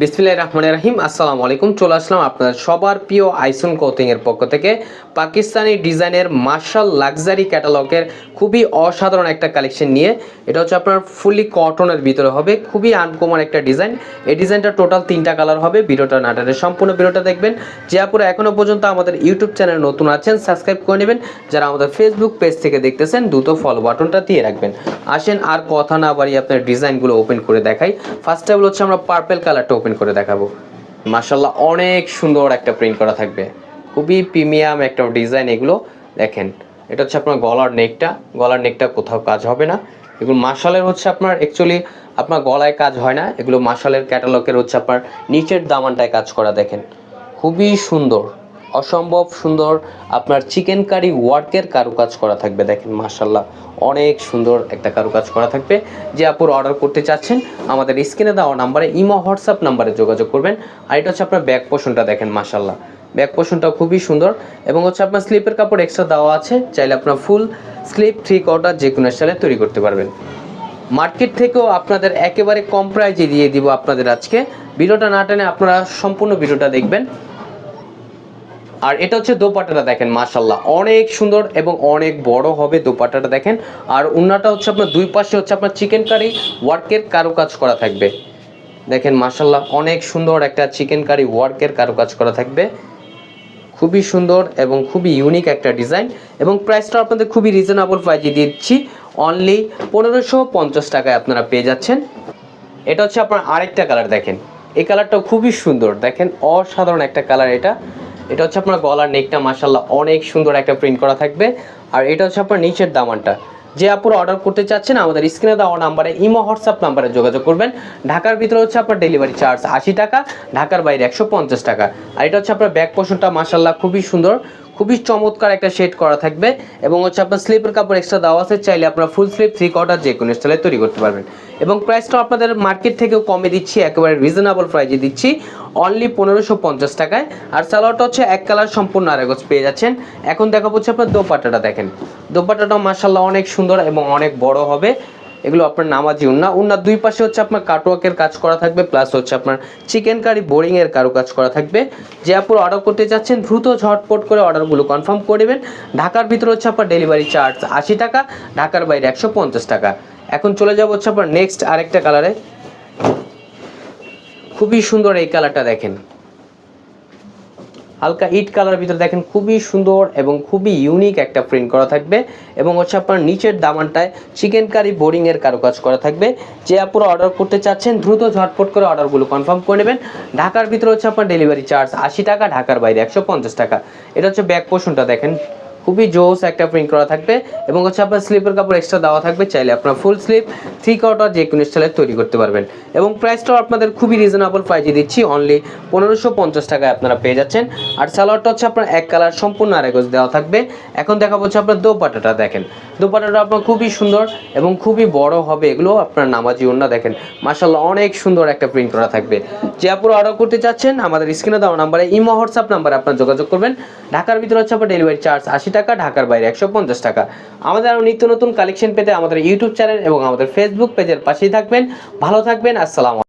বিসমিল্লাহ রহমান রাহিম, আসসালামু আলাইকুম। চলে আসলাম আপনাদের সবার প্রিয় আইসন কোথিং এর পক্ষ থেকে। পাকিস্তানি ডিজাইনের মার্শাল লাক্সারি ক্যাটালগের খুবই অসাধারণ একটা কালেকশন নিয়ে। এটা হচ্ছে আপনার ফুলি কটনের ভিতরে হবে। খুবই আনকমন একটা ডিজাইন এই ডিজাইনটা টোটাল তিনটা কালার হবে। ভিডিওটা নাটারে সম্পূর্ণ ভিডিওটা দেখবেন। যে আপুরা এখনও পর্যন্ত আমাদের ইউটিউব চ্যানেল নতুন আছেন সাবস্ক্রাইব করে নেবেন। যারা আমাদের ফেসবুক পেজ থেকে দেখতেছেন, দ্রুত ফলো বাটনটা দিয়ে রাখবেন। আসেন, আর কথা না বাড়িয়ে আপনার ডিজাইনগুলো ওপেন করে দেখাই। ফার্স্ট টাইম হচ্ছে আমরা পার্পেল কালারটা ওপেন করে দেখাবো। মার্শাল্লাহ অনেক সুন্দর একটা প্রিন্ট করা থাকবে। খুবই প্রিমিয়াম একটা ডিজাইন এগুলো। দেখেন, এটা হচ্ছে আপনার গলার নেকটা গলার নেকটা কোথাও কাজ হবে না। এগুলো মার্শালের হচ্ছে আপনার অ্যাকচুয়ালি আপনার গলায় কাজ হয় না। এগুলো মার্শালের ক্যাটালগের হচ্ছে আপনার নিচের দামানটায় কাজ করা, দেখেন। খুবই সুন্দর। অসম্ভব সুন্দর আপনার চিকেন কারি ওয়ার্কের কারুকাজ করা থাকবে। দেখেন মার্শাল্লাহ অনেক সুন্দর একটা কারুকাজ করা থাকবে। যে আপুর অর্ডার করতে চাচ্ছেন, আমাদের স্ক্রিনে দেওয়া নাম্বারে ইমো, হোয়াটসঅ্যাপ নাম্বারে যোগাযোগ করবেন। আর এটা হচ্ছে আপনার ব্যাক পোষণটা দেখেন মার্শাল্লাহ ব্যাক পোষণটা খুবই সুন্দর। এবং হচ্ছে আপনার স্লিপের কাপড় এক্সট্রা দেওয়া আছে। চাইলে আপনার ফুল স্লিপ থ্রি কোয়ার্টার যে কোনো স্টাইলে তৈরি করতে পারবেন। মার্কেট থেকেও আপনাদের একেবারে কম প্রাইজে দিয়ে দিব আপনাদের আজকে। ভিডিওটা না টেনে আপনারা সম্পূর্ণ ভিডিওটা দেখবেন। আর এটা হচ্ছে দোপাট্টাটা দেখেন মাশাল্লাহ অনেক সুন্দর এবং অনেক বড় হবে দোপাট্টাটা দেখেন। আর উন্নাটা হচ্ছে আপনার দুই পাশে হচ্ছে আপনার চিকেন কারি ওয়ার্কের কারুকাজ করা থাকবে। দেখেন মাশাল্লাহ অনেক সুন্দর একটা চিকেন কারি ওয়ার্কের কারুকাজ করা থাকবে। খুবই সুন্দর এবং খুবই ইউনিক একটা ডিজাইন এবং প্রাইসটা আপনাদের খুবই রিজনেবল প্রাইজে দিচ্ছি। অনলি পনেরোশো পঞ্চাশ টাকায় আপনারা পেয়ে যাচ্ছেন। এটা হচ্ছে আপনার আরেকটা কালার দেখেন। এই কালারটাও খুবই সুন্দর। দেখেন, অসাধারণ একটা কালার এটা। এটা হচ্ছে আপনার গলার নেকটা মাসাল্লাহ অনেক সুন্দর একটা প্রিন্ট করা থাকবে। আর এটা হচ্ছে আপনার নিচের দামানটা। যে আপুরা অর্ডার করতে চাচ্ছেন, আমাদের স্ক্রিনে দেওয়া নাম্বারে, ইমো, হোয়াটসঅ্যাপ নাম্বারে যোগাযোগ করবেন। ঢাকার ভিতরে হচ্ছে আপনার ডেলিভারি চার্জ আশি টাকা, ঢাকার বাইরে একশো পঞ্চাশ টাকা। আর এটা হচ্ছে আপনার ব্যাক পোষণটা মাসাল্লাহ খুবই সুন্দর। খুবই চমৎকার একটা শেড করা থাকবে এবং হচ্ছে আপনার স্লিপের কাপড় এক্সট্রা দেওয়া আছে, চাইলে আপনার ফুল স্লিপ থ্রি কোয়ার্টার যে কোনো স্টাইলে তৈরি করতে পারবেন। এবং প্রাইসটা আপনাদের মার্কেট থেকেও কমে দিচ্ছি, একেবারে রিজনেবল প্রাইজে দিচ্ছি অনলি পনেরোশো পঞ্চাশ টাকায়। আর সালোয়ারটা হচ্ছে এক কালার সম্পূর্ণ আরেগজ পেয়ে যাচ্ছেন। এখন দেখা হচ্ছে আপনার দোপাট্টাটা দেখেন। দোপাট্টাটাও মার্শাল্লাহ অনেক সুন্দর এবং অনেক বড় হবে। এগুলো আপনার নামাজি উন্না। উন্নার দুই পাশে হচ্ছে আপনার কাটওয়ার্কের কাজ করা থাকবে প্লাস হচ্ছে আপনার চিকেন কারি বোরিং এর কারও কাজ করা থাকবে। যে আপুর অর্ডার করতে চাচ্ছেন দ্রুত ঝটপট করে অর্ডারগুলো কনফার্ম করে নেবেন। ঢাকার ভিতরে হচ্ছে আপনার ডেলিভারি চার্জ আশি টাকা, ঢাকার বাইরে একশো পঞ্চাশ টাকা। এখন চলে যাব হচ্ছে আপনার নেক্সট আরেকটা কালারে খুবই সুন্দর এই কালারটা দেখেন। হালকা ইট কালার ভিতরে দেখেন খুবই সুন্দর এবং খুবই ইউনিক একটা প্রিন্ট করা থাকবে এবং হচ্ছে আপনার নিচের দামানটায় চিকেন কারি বোরিং এর কারুকাজ করা থাকবে। যে আপনারা অর্ডার করতে চাচ্ছেন, দ্রুত ঝটপট করে অর্ডারগুলো কনফার্ম করে নেবেন। ঢাকার ভিতরে হচ্ছে আপনার ডেলিভারি চার্জ আশি টাকা, ঢাকার বাইরে একশো পঞ্চাশ টাকা। এটা হচ্ছে ব্যাক পোর্শনটা দেখেন। খুবই জোস একটা প্রিন্ট করা থাকবে এবং হচ্ছে আপনার স্লিপের কাপড় এক্সট্রা দেওয়া থাকবে, চাইলে আপনার ফুল স্লিপ থ্রি কাউটার যে কোনো স্টাইলে তৈরি করতে পারবেন। এবং প্রাইসটাও আপনাদের খুবই রিজনেবল প্রাইজে দিচ্ছি অনলি পনেরোশো পঞ্চাশ টাকায় আপনারা পেয়ে যাচ্ছেন। আর সালোয়ারটা হচ্ছে আপনার এক কালার সম্পূর্ণ আরেগজ দেওয়া থাকবে। এখন দেখা হচ্ছে আপনার দোপাটাটা দেখেন। দোপাটাটা আপনার খুবই সুন্দর এবং খুবই বড় হবে, এগুলো আপনার নামাজি ওন্না দেখেন। মাসাল্লাহ অনেক সুন্দর একটা প্রিন্ট করা থাকবে। যে আপুরো অর্ডার করতে চাচ্ছেন, আমাদের স্ক্রিনে দেওয়া নাম্বারে ইমো হোয়াটসঅ্যাপ নাম্বারে আপনার যোগাযোগ করবেন। ঢাকার ভিতরে হচ্ছে আপনার ডেলিভারি চার্জ আশি টাকা, ঢাকার বাইরে একশো পঞ্চাশ টাকা। আমাদের আরও নিত্য নতুন কালেকশন পেতে আমাদের ইউটিউব চ্যানেল এবং আমাদের ফেসবুক পেজের পাশেই থাকবেন। ভালো থাকবেন, আসসালাম